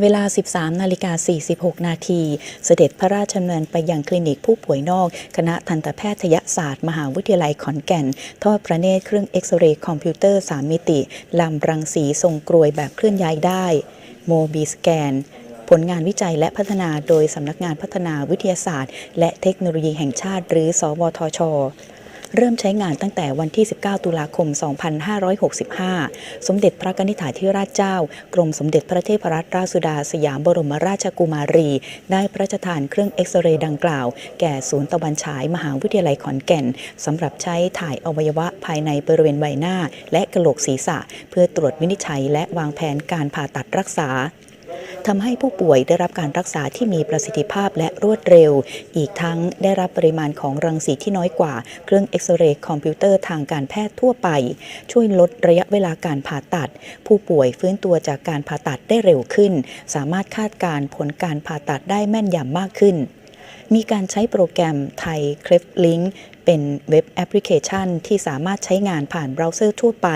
เวลา 13 นาฬิกา 46 นาที เสด็จพระราชดำเนินไปยังคลินิกผู้ป่วยนอก คณะทันตแพทยศาสตร์ มหาวิทยาลัยขอนแก่น ทอดพระเนตรเครื่องเอ็กซเรย์คอมพิวเตอร์ 3 มิติ ลำรังสีทรงกรวยแบบเคลื่อนย้ายได้ โมบีสแกนผลงานวิจัยและพัฒนาโดยสำนักงานพัฒนาวิทยาศาสตร์ และเทคโนโลยีแห่งชาติหรือ สวทช เริ่มใช้งานตั้งแต่วันที่ 19 ตุลาคม 2565 สมเด็จพระนิธิถาธิราชเจ้า กรมสมเด็จพระเทพรัตนราชสุดาสยามบรมราชกุมารี ได้พระราชทานเครื่องเอ็กซเรย์ดังกล่าว แก่ศูนย์ตะวันฉายมหาวิทยาลัยขอนแก่นสำหรับใช้ถ่ายอวัยวะภายในบริเวณใบหน้า และกระโหลกศีรษะ เพื่อตรวจวินิจฉัยและวางแผนการผ่าตัดรักษา ทำให้ผู้ป่วยได้รับการรักษาที่มีประสิทธิภาพและรวดเร็ว อีกทั้งได้รับปริมาณของรังสีที่น้อยกว่า เครื่องเอ็กซเรย์คอมพิวเตอร์ทางการแพทย์ทั่วไป ช่วยลดระยะเวลาการผ่าตัด ผู้ป่วยฟื้นตัวจากการผ่าตัดได้เร็วขึ้น สามารถคาดการณ์ผลการผ่าตัดได้แม่นยำมากขึ้นมีการใช้โปรแกรมไทยคลฟลิง เป็นเว็บแอปพลิเคชันที่สามารถใช้งานผ่านเบราว์เซอร์ทั่วไป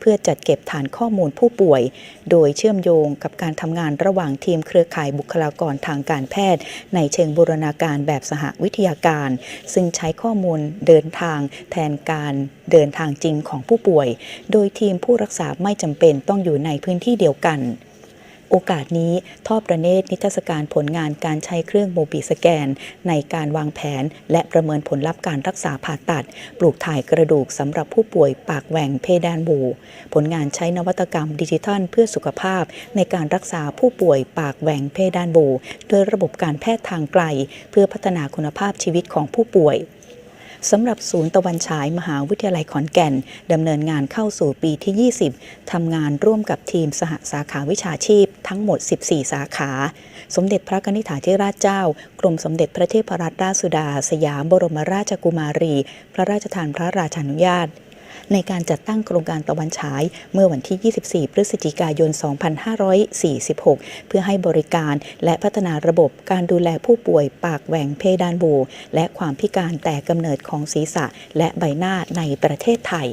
เพื่อจัดเก็บฐานข้อมูลผู้ป่วย โดยเชื่อมโยงกับการทำงานระหว่างทีมเครือข่ายบุคลากรทางการแพทย์ ในเชิงบูรณาการแบบสหวิทยาการ ซึ่งใช้ข้อมูลเดินทางแทนการเดินทางจริงของผู้ป่วย โดยทีมผู้รักษาไม่จำเป็นต้องอยู่ในพื้นที่เดียวกัน โอกาสนี้ทอดประเนตรนิทรรศการผลงานการใช้เครื่องโมบิสแกน ในการวางแผน และประเมินผลลัพธ์การรักษาผ่าตัด ปลูกถ่ายกระดูกสำหรับผู้ป่วยปากแหว่งเพดานโหวผลงานใช้นวัตกรรมดิจิทัล เพื่อสุขภาพ ในการรักษาผู้ป่วยปากแหว่งเพดานโหวโดยระบบการแพทย์ทางไกล เพื่อพัฒนาคุณภาพชีวิตของผู้ป่วย สำหรับศูนย์ตะวันฉายมหาวิทยาลัยขอนแก่นดำเนินงานเข้าสู่ปีที่ 20 ทำงานร่วมกับทีมสหสาขาวิชาชีพ ทั้งหมด 14 สาขา สมเด็จพระนิธิถาธิราชเจ้า กรมสมเด็จพระเทพรัตนราชสุดา สยามบรมราชกุมารี พระราชทานพระราชานุญาต ในการจัดตั้งโครงการตะวันฉาย เมื่อวันที่ 24 พฤศจิกายน 2546 เพื่อให้บริการและพัฒนาระบบการดูแลผู้ป่วยปากแหว่งเพดานโหวและความพิการแต่กำเนิดของศีรษะและใบหน้าในประเทศไทย